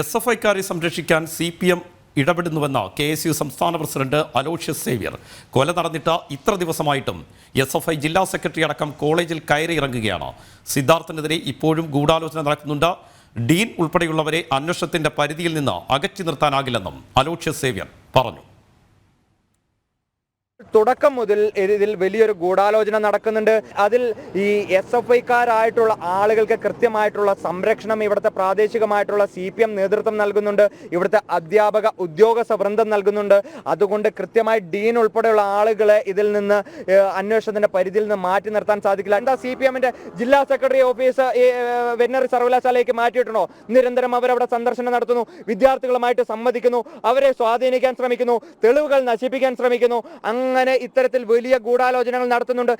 S F ഐക്കാരെ സംരക്ഷിക്കാൻ C P M ഇടപെടുന്നുവെന്ന കെ എസ് യു സംസ്ഥാന പ്രസിഡന്റ് അലോഷ്യസ് സേവ്യർ. കൊല നടന്നിട്ട് ഇത്ര ദിവസമായിട്ടും എസ് എഫ് ഐ ജില്ലാ സെക്രട്ടറി അടക്കം കോളേജിൽ കയറി ഇറങ്ങുകയാണ്. സിദ്ധാർത്ഥനെതിരെ ഇപ്പോഴും ഗൂഢാലോചന നടക്കുന്നുണ്ട്. ഡീൻ ഉൾപ്പെടെയുള്ളവരെ അന്വേഷണത്തിന്റെ പരിധിയിൽ നിന്ന് അകറ്റി നിർത്താനാകില്ലെന്നും അലോഷ്യസ് സേവ്യർ പറഞ്ഞു. തുടക്കം മുതൽ ഇതിൽ വലിയൊരു ഗൂഢാലോചന നടക്കുന്നുണ്ട്. അതിൽ ഈ എസ് എഫ് ഐക്കാരായിട്ടുള്ള ആളുകൾക്ക് കൃത്യമായിട്ടുള്ള സംരക്ഷണം ഇവിടുത്തെ പ്രാദേശികമായിട്ടുള്ള സി പി എം നേതൃത്വം നൽകുന്നുണ്ട്. ഇവിടുത്തെ അധ്യാപക ഉദ്യോഗസ്ഥ വൃന്ദം നൽകുന്നുണ്ട്. അതുകൊണ്ട് കൃത്യമായി ഡീൻ ഉൾപ്പെടെയുള്ള ആളുകളെ ഇതിൽ നിന്ന് അന്വേഷണത്തിന്റെ പരിധിയിൽ നിന്ന് മാറ്റി നിർത്താൻ സാധിക്കില്ല. എന്താ സി പി എമ്മിന്റെ ജില്ലാ സെക്രട്ടറി ഓഫീസ് ഈ വെറ്റിനറി സർവകലാശാലയ്ക്ക് മാറ്റിയിട്ടുണ്ടോ? നിരന്തരം അവരവിടെ സന്ദർശനം നടത്തുന്നു വിദ്യാർത്ഥികളുമായിട്ട് സംവദിക്കുന്നു അവരെ സ്വാധീനിക്കാൻ ശ്രമിക്കുന്നു തെളിവുകൾ നശിപ്പിക്കാൻ ശ്രമിക്കുന്നു. അങ്ങനെ ഇത്തരത്തിൽ വലിയ ഗൂഢാലോചനകൾ നടത്തുന്നുണ്ട്.